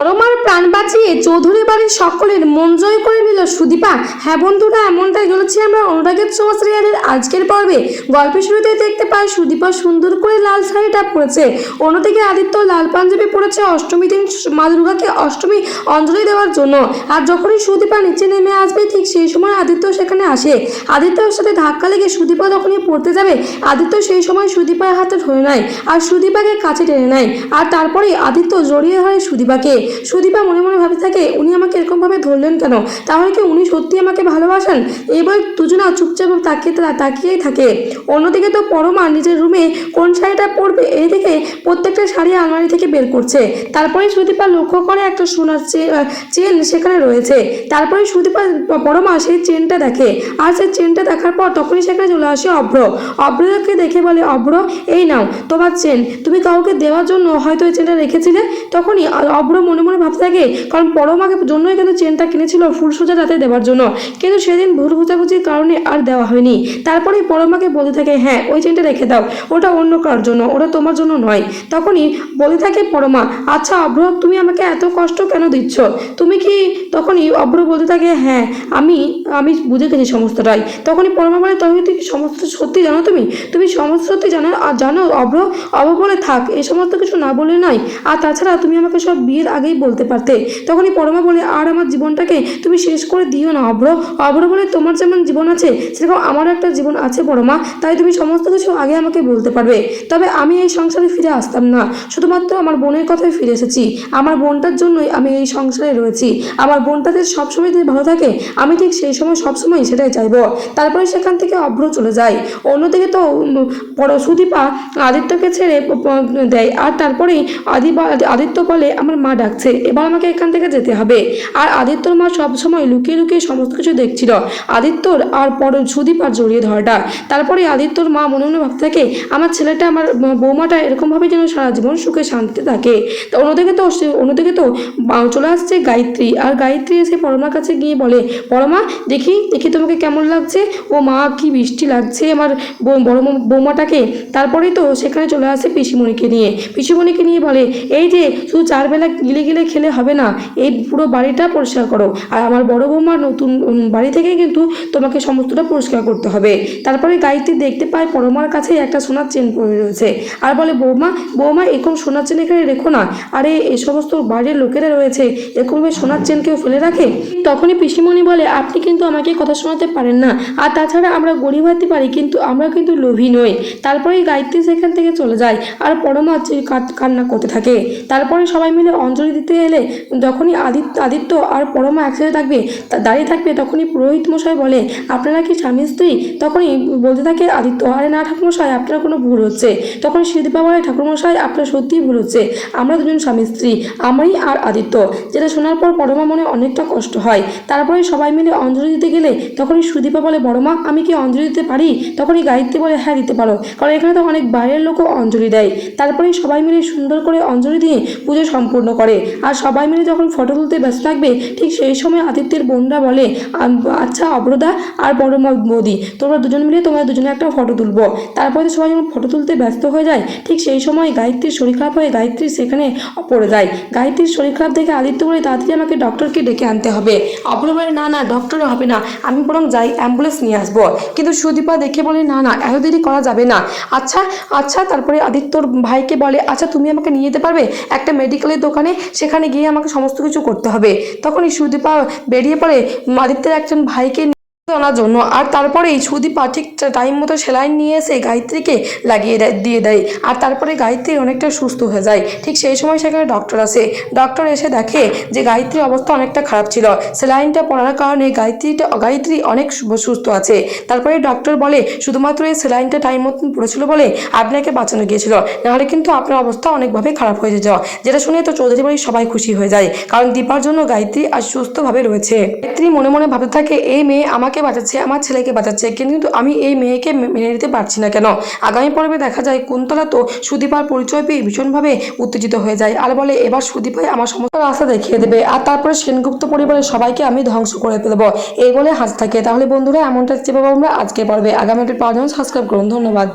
পরমার প্রাণ বাঁচিয়ে চৌধুরী বাড়ির সকলের মন জয় করে নিল সুদীপা। হ্যাঁ বন্ধুরা, এমনটাই চলেছি আমরা অনুরাগের ছোঁয়া সিরিয়ালের আজকের পর্বে। গল্পের শুরুতেই দেখতে পাই সুদীপা সুন্দর করে লাল শাড়িটা পরেছে। অন্যদিকে আদিত্য লাল পাঞ্জাবি পরেছে অষ্টমী দিন মা দুর্গাকে অষ্টমী অঞ্জলি দেওয়ার জন্য। আর যখনই সুদীপা নিচে নেমে আসবে, ঠিক সেই সময় আদিত্য সেখানে আসে। আদিত্যর সাথে ধাক্কা লেগে সুদীপা যখনই পড়তে যাবে, আদিত্য সেই সময় সুদীপার হাতে ধরে নেয়। আর সুদীপাকে কাছে টেনে নেয়। আর তারপরে আদিত্য জড়িয়ে হয় সুদীপাকে। সুদীপা মনে মনে ভাবে থাকে, উনি আমাকে এরকমভাবে ধরলেন কেন? তাহলে কি উনি সত্যি আমাকে ভালোবাসেন? এবার দুজনা চুপচাপ তাকিয়ে তাকিয়েই থাকে। অন্যদিকে তো পরমা নিজের রুমে কোন শাড়িটা পরবে এই দেখে প্রত্যেকটা শাড়ি আলমারি থেকে বের করছে। তারপরে সুদীপা লক্ষ্য করে একটা সোনার চেন সেখানে রয়েছে। তারপরে সুদীপা, পরমা সেই চেনটা দেখে। আর সেই চেনটা দেখার পর তখনই সেখানে চলে আসে অভ্র। অভ্রকে দেখে বলে, অভ্র, এই নাও, তোমার চেন। তুমি কাউকে দেওয়ার জন্য হয়তো এই চেনটা রেখেছিলে? তখনই অভ্র মনে মনে মনে ভাবতে থাকে, কারণ পরমাকে জন্যই কিন্তু চেনটা কিনেছিল ফুলসোজা রাতে দেওয়ার জন্য। কিন্তু সেদিন ভুল বুঝাবুঝির কারণে আর দেওয়া হয়নি। তারপরে পরমাকে বলতে থাকে হ্যাঁ ওই চেনটা রেখে দাও। ওটা অন্য কারোর জন্য? ওটা তোমার জন্য নয়। তখনই বলে থাকে পরমা আচ্ছা অভ্র, তুমি আমাকে এত কষ্ট কেন দিচ্ছ? তুমি কি তখনই অভ্র বলতে থাকে হ্যাঁ আমি আমি বুঝে গেছি সমস্তটাই। তখনই পরমা বলে তুমি কি সমস্ত সত্যি জানো তুমি? তুমি সমস্ত সত্যি জানো, আর জানো অভ্র? অভ্র বলে, থাক এই সমস্ত কিছু না বলে নয়। আর তাছাড়া তুমি আমাকে সব বিয়ের আগেই বলতে পারতে। তখনই পরমা বলে, আর আমার জীবনটাকে তুমি শেষ করে দিও না, অভ্র। অভ্র বলে, তোমার যেমন জীবন আছে, সেরকম আমারও একটা জীবন আছে পরমা। তাই তুমি সমস্ত কিছু আগে আমাকে বলতে পারবে। তবে আমি এই সংসারে ফিরে আসতাম না। শুধুমাত্র আমার বোনের কথায় ফিরে এসেছি। আমার বোনটার জন্যই আমি এই সংসারে রয়েছি। আমার বোনটা যে সবসময় যদি ভালো থাকে, আমি ঠিক সেই সময় সবসময় সেটাই চাইব। তারপরে সেখান থেকে অভ্র চলে যায়। অন্যদিকে তো বড় সুদীপা আদিত্যকে ছেড়ে দেয়। আর তারপরেই আদি আদিত্য বলে, আমার মা ডাকছে। এবার আমাকে এখান থেকে যেতে হবে। আর আদিত্যর মা সবসময় লুকিয়ে লুকিয়ে সমস্ত কিছু দেখছিল। আদিত্যর আর পর সুদীপ আর জড়িয়ে ধরাটা। তারপরে আদিত্যর মা মনে মনে ভাবতে থাকে, আমার ছেলেটা, আমার বৌমাটা এরকমভাবে যেন সারা জীবন সুখে শান্তিতে থাকে। তো অন্যদিকে তো অন্যদিকে তো চলে আসছে গায়ত্রী। আর গায়ত্রী এসে পরমার কাছে গিয়ে বলে, পরমা, দেখি দেখি তোমাকে কেমন লাগছে? ও মা, কি বৃষ্টি লাগছে আমার বড় বৌমাটাকে। তারপরেই তো সেখানে চলে আসে পিসিমণিকে নিয়ে। পিসিমণিকে নিয়ে বলে, এই যে, শুধু চার বেলা গিলে গিলে খেলে হবে না। এই পুরো বাড়িটা পরিষ্কার করো। আর আমার বড় বৌমার নতুন বাড়ি থেকে কিন্তু তোমাকে সমস্তটা পরিষ্কার করতে হবে। তারপরে গায়ত্রী দেখতে পায় পরমার কাছে একটা সোনার চেন পড়ে রয়েছে। আর বলে, বৌমা বৌমা, এরকম সোনার চেন এখানে রেখো না। আরে এই সমস্ত বাড়ির লোকেরা রয়েছে, এরকমভাবে সোনার চেন কেউ ফেলে রাখে? তখনই পিসিমণি বলে, আপনি কিন্তু আমাকে কথা শোনাতে পারেন না। আর তাছাড়া আমরা গরিব হতে পারি, কিন্তু আমরা কিন্তু লোভী নই। তারপরে গায়ত্রী সেখান থেকে চলে যায়। আর পরমা কান্না করতে থাকে। তারপরে সবাই মিলে অঞ্জলি দিতে এলে যখনই আদিত্য আদিত্য আর পরমা একসাথে থাকবে দাঁড়িয়ে থাকবে তখনই পুরোহিত মশাই বলে, আপনারা কি স্বামী, স্ত্রী? তখনই বলতে থাকে আদিত্য, আরে না ঠাকুরমশাই আপনার কোনো ভুল হচ্ছে। তখন শিল্পা বলে ঠাকুরমশাই আপনার সত্যিই ভুল হচ্ছে। আমরা দুজন স্বামী, স্ত্রী, আমারই আর আদিত্য। যেটা শোনার পর পরমা মনে অনেকটা কষ্ট হয়। তারপরে সবাই মিলে অঞ্জলি দিতে গেলে তখনই সুদীপা বলে বড় মা আমি কি অঞ্জলি দিতে পারি? তখনই গায়ত্রী বলে হ্যাঁ দিতে পারো। কারণ এখানে তো অনেক বাইরের লোকও অঞ্জলি দেয়। তারপরে সবাই মিলে সুন্দর করে অঞ্জলি দিয়ে পুজো সম্পূর্ণ করে। আর সবাই মিলে যখন ফটো তুলতে ব্যস্ত থাকবে, ঠিক সেই সময় আদিত্যের বোনরা বলে আচ্ছা অবরোধা আর বড় বৌদি, তোমরা দুজন মিলে তোমরা দুজনে একটা ফটো তুলবো। তারপরে সবাই যখন ফটো তুলতে ব্যস্ত হয়ে যায়, ঠিক সেই সময় গায়ত্রীর শরীর খারাপ হয়ে গায়ত্রী সেখানে পড়ে যায়। গায়ত্রীর শরীর খারাপ দেখে আদিত্য বলে, তাড়াতাড়ি আমাকে ডক্টরকে ডেকে আনতে হবে। অপর বলে, না না ডক্টর হবে না, আমি বরং যাই অ্যাম্বুলেন্স নিয়ে আসব। কিন্তু সুদীপা দেখে বলে, না না, এত দেরি করা যাবে না। আচ্ছা আচ্ছা তারপরে আদিত্যর ভাইকে বলে আচ্ছা তুমি আমাকে নিয়ে যেতে পারবে? একটা মেডিকেলের দোকানে সেখানে গিয়ে আমাকে সমস্ত কিছু করতে হবে। তখনই সুদীপা বেরিয়ে পড়ে আদিত্যের একজন ভাইকে আনার জন্য। আর তারপরে এই সুদীপা ঠিক টাইম মতো সেলাইন নিয়ে এসে গায়ত্রীকে লাগিয়ে দেয়, দিয়ে আর তারপরে গায়ত্রী অনেকটা সুস্থ হয়ে যায়। ঠিক সেই সময় সেখানে ডক্টর আসে। ডক্টর এসে দেখে যে গায়ত্রীর অবস্থা অনেকটা খারাপ ছিল। সেলাইনটা পড়ার কারণে গায়ত্রীটা, গায়ত্রী অনেক সুস্থ আছে। তারপরে ডক্টর বলে, শুধুমাত্র এই সেলাইনটা টাইম মতন পড়েছিল বলে আপনাকে বাঁচানো গিয়েছিল। নাহলে কিন্তু আপনার অবস্থা অনেকভাবে খারাপ হয়ে যেত। যেটা শুনে তো চৌধুরী বাড়ির সবাই খুশি হয়ে যায়। কারণ দীপার জন্য গায়ত্রী আজ সুস্থভাবে রয়েছে। গায়ত্রী মনে মনে ভাবতে থাকে, এই মেয়ে আমাকে বাঁচাচ্ছে, আমার ছেলেকে বাঁচাচ্ছে, কিন্তু আমি এই মেয়েকে মেনে নিতে পারছি না কেন? আগামী পর্বে দেখা যায় কুন্তলা তো সুদীপার পরিচয় পেয়ে ভীষণভাবে উত্তেজিত হয়ে যায়। আর বলে, এবার সুদীপাই আমার সমস্ত রাস্তা দেখিয়ে দেবে আর তারপরে সেনগুপ্ত পরিবারের সবাইকে আমি ধ্বংস করে ফেলব। এই বলে হাসতে থাকে। তাহলে বন্ধুরা এমনটা চেপে আমরা আজকে পর্বে। আগামী পাওয়ার জন্য সাবস্ক্রাইব করুন। ধন্যবাদ।